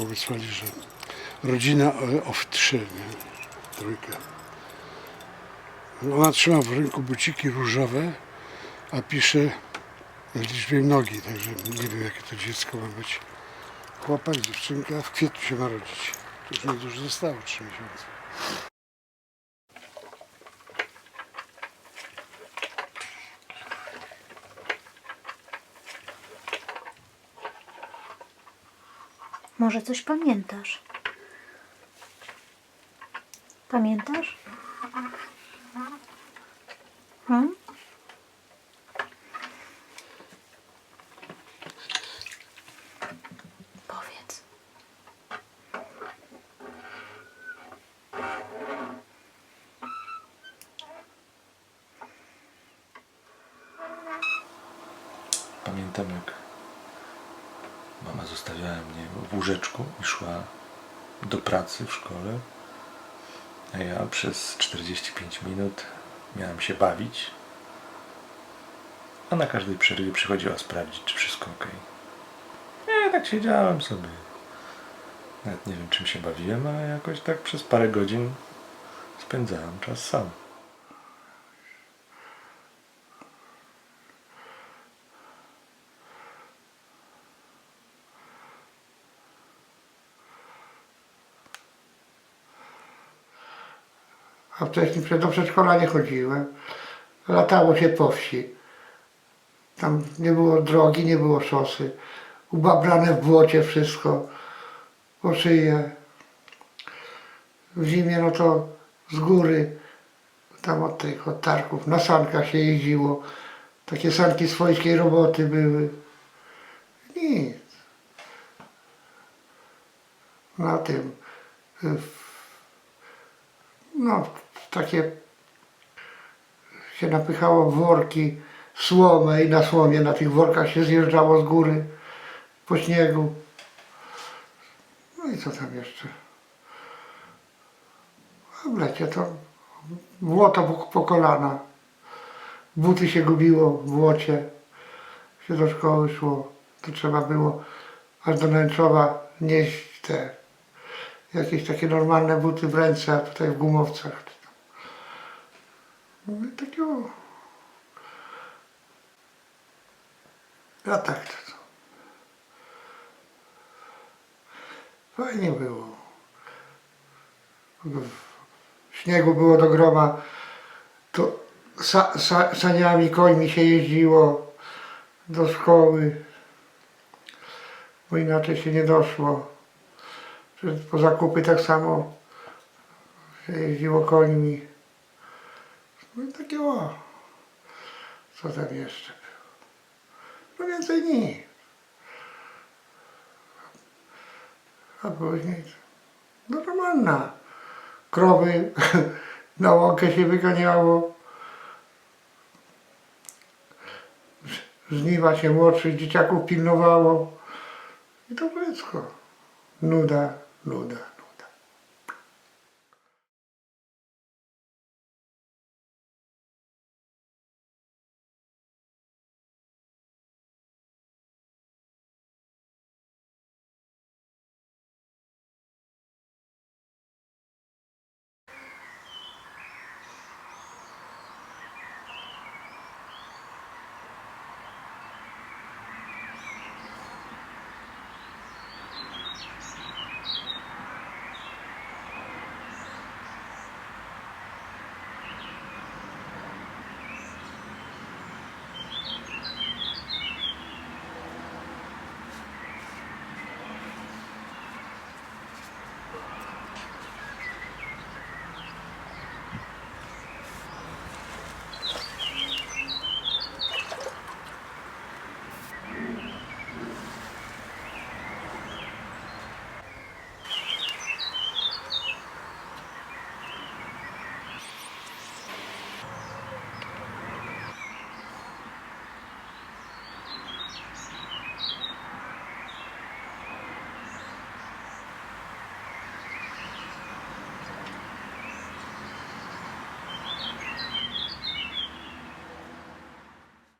taką wysłali, że rodzina e, owtrzy, nie? Trójkę. Ona trzyma w ręku buciki różowe, a pisze w liczbie nogi, także nie wiem jakie to dziecko ma być. Chłopak, dziewczynka, w kwietniu się ma rodzić. To już niedużo zostało, trzy miesiące. Może coś pamiętasz? Pamiętasz? Hmm? Powiedz. Pamiętam jak mama zostawiała mnie w łóżeczku i szła do pracy w szkole, a ja przez 45 minut miałem się bawić, a na każdej przerwie przychodziła sprawdzić, czy wszystko ok. Ja tak siedziałem sobie. Nawet nie wiem, czym się bawiłem, ale jakoś tak przez parę godzin spędzałem czas sam. A wcześniej do przedszkola nie chodziłem. Latało się po wsi. Tam nie było drogi, nie było szosy. Ubabrane w błocie wszystko. Po szyję. W zimie no to z góry, tam od tych od tarków, na sankach się jeździło. Takie sanki swojskiej roboty były. Nic. Na tym. no, takie się napychało worki słomę i na słomie na tych workach się zjeżdżało z góry po śniegu. No i co tam jeszcze? A w lecie to błoto po, po kolana. Buty się gubiło w błocie. Się do szkoły szło. To trzeba było aż do Nęczowa nieść te jakieś takie normalne buty w ręce, a tutaj w gumowcach. No i takie o. A tak to, to. Fajnie było. W śniegu było do groma. To sa, sa, saniami, końmi się jeździło do szkoły. Bo inaczej się nie doszło. Po zakupy tak samo się jeździło końmi. No i takie o. Co tam jeszcze było? No więcej nic. A później no normalna. Krowy na łąkę się wyganiało. Żniwa się młodszych dzieciaków pilnowało. I to wszystko. Nuda, nuda.